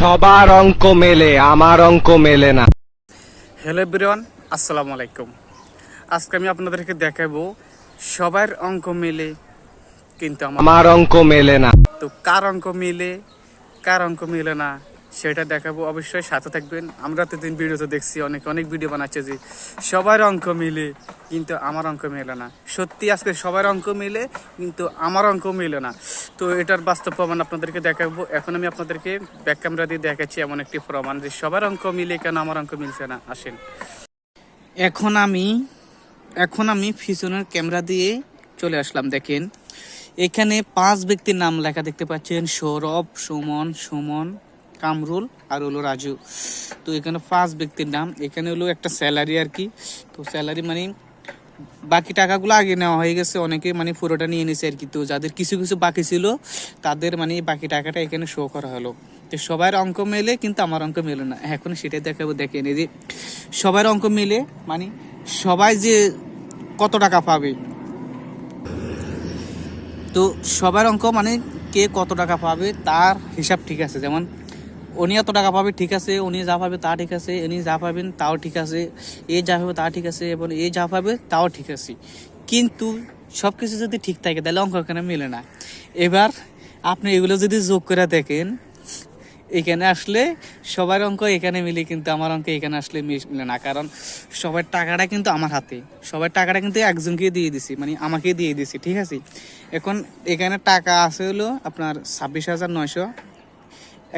সবার অঙ্ক মেলে আমার অঙ্ক মেলে না। হ্যালো এভরিওয়ান আসসালামু আলাইকুম। আজকে আমি আপনাদেরকে দেখাবো সবার অঙ্ক মেলে কিন্তু আমার আমার অঙ্ক মেলে না। তো কার অঙ্ক মেলে কার অঙ্ক মেলে না? সেটা দেখাবো, অবশ্যই সাথে থাকবেন। আমরা তো দিন ভিডিওতে দেখছি, অনেক অনেক ভিডিও বানাচ্ছে যে সবার অঙ্ক মিলে, কিন্তু আমার অঙ্ক মেলে না। সত্যি আজকে সবার অঙ্ক মিলে, কিন্তু আমার অঙ্ক মিলে না। তো এটার বাস্তব প্রমাণ আপনাদেরকে দেখাবো। এখন আমি আপনাদেরকে ব্যাক ক্যামেরা দিয়ে দেখাচ্ছি এমন একটি প্রমাণ যে সবার অঙ্ক মিলে কেন আমার অঙ্ক মিলছে না? আসেন। এখন আমি এখন আমি পিছনের ক্যামেরা দিয়ে চলে আসলাম, দেখেন। এখানে পাঁচ ব্যক্তির নাম লেখা দেখতে পাচ্ছেন, সৌরভ, সুমন সুমন। কামরুল আর হলো রাজু। তো এখানে পাঁচ ব্যক্তির নাম। এখানে হলো একটা স্যালারি আর কি। তো স্যালারি মানে বাকি টাকাগুলো আগে নেওয়া হয়ে গেছে। অনেকে মানে পুরোটা নিয়ে নিছে আর কি। তো যাদের কিছু কিছু বাকি ছিল, তাদের মানে বাকি টাকাটা এখানে শো করা হলো। তো সবার অঙ্ক মেলে, কিন্তু আমার অঙ্ক মেলে না। এখন সেটাই দেখাবো। দেখেন এই যে সবার অঙ্ক মিলে মানে সবাই যে কত টাকা পাবে। তো সবার অঙ্ক মানে কে কত টাকা পাবে, তার হিসাব ঠিক আছে। যেমন উনি এত টাকা পাবে, ঠিক আছে, উনি যা পাবে তা ঠিক আছে উনি যা পাবেন তাও ঠিক আছে, এ যা পাবে তা ঠিক আছে, এবং এ যা পাবে তাও ঠিক আছে। কিন্তু সব কিছু যদি ঠিক থাকে, তাহলে অঙ্ক এখানে মেলে না। এবার আপনি এগুলো যদি যোগ করে দেখেন, এখানে আসলে সবার অঙ্ক এখানে মিলে, কিন্তু আমার অঙ্ক এখানে আসলে মিলে না। কারণ সবার টাকাটা কিন্তু আমার হাতে, সবার টাকাটা কিন্তু একজনকে দিয়ে দিছি মানে আমাকে দিয়ে দিছি, ঠিক আছে? এখন এখানে টাকা আছে হলো আপনার ছাব্বিশ হাজার নয়শো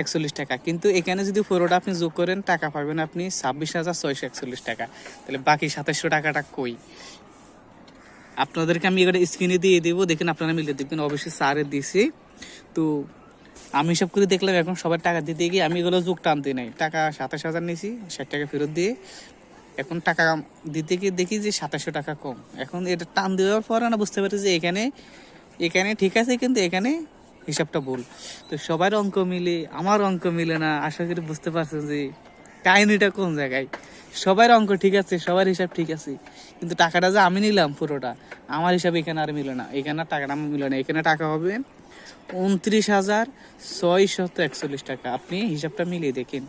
একচল্লিশ টাকা। কিন্তু এখানে যদি পুরোটা আপনি যোগ করেন, টাকা পাবেন আপনি ছাব্বিশ হাজার ছয়শো একচল্লিশ টাকা। তাহলে বাকি সাতাশশো টাকাটা কই? আপনাদেরকে আমি এখানে স্ক্রিনে দিয়ে দেবো, দেখেন আপনারা মিলে দেখবেন। অবশ্যই স্যারের দিছি। তো আমি হিসাব করে দেখলাম, এখন সবার টাকা দিতে গিয়ে আমি এগুলো যোগ টানতে নাই। টাকা সাতাশ হাজার নিয়েছি ষাট টাকা ফেরত দিয়ে। এখন টাকা দিতে গিয়ে দেখি যে সাতাশশো টাকা কম। এখন এটা টান দেওয়ার পর না বুঝতে পারি যে এখানে এখানে ঠিক আছে, কিন্তু এখানে হিসাবটা ভুল। তো সবার অঙ্ক মিলে, আমার অঙ্ক মিলে না, আশা করি বুঝতে পারছেন যে কাহিনিটা কোন জায়গায়। সবার অঙ্ক ঠিক আছে, সবার হিসাব ঠিক আছে, কিন্তু টাকাটা যে আমি নিলাম পুরোটা, আমার হিসাবে এখানে আর মিলে না। এখানে টাকাটা মিলে না। এখানে টাকা হবে উনত্রিশ হাজার ছয়শত একচল্লিশ টাকা। আপনি হিসাবটা মিলিয়ে দেখেন।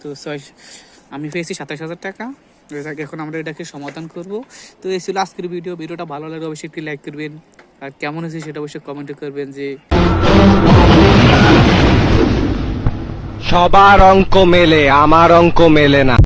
তো ছয়, আমি পেয়েছি সাতাশ হাজার টাকা। এখন আমরা এটাকে সমাধান করব। তো এই ছিল আজকের ভিডিও। ভিডিওটা ভালো লাগলে অবশ্যই একটি লাইক করবেন। আর কেমন হয়েছে সেটা অবশ্যই কমেন্ট করবেন যে সবার অঙ্ক মেলে, আমার অঙ্ক মেলে না।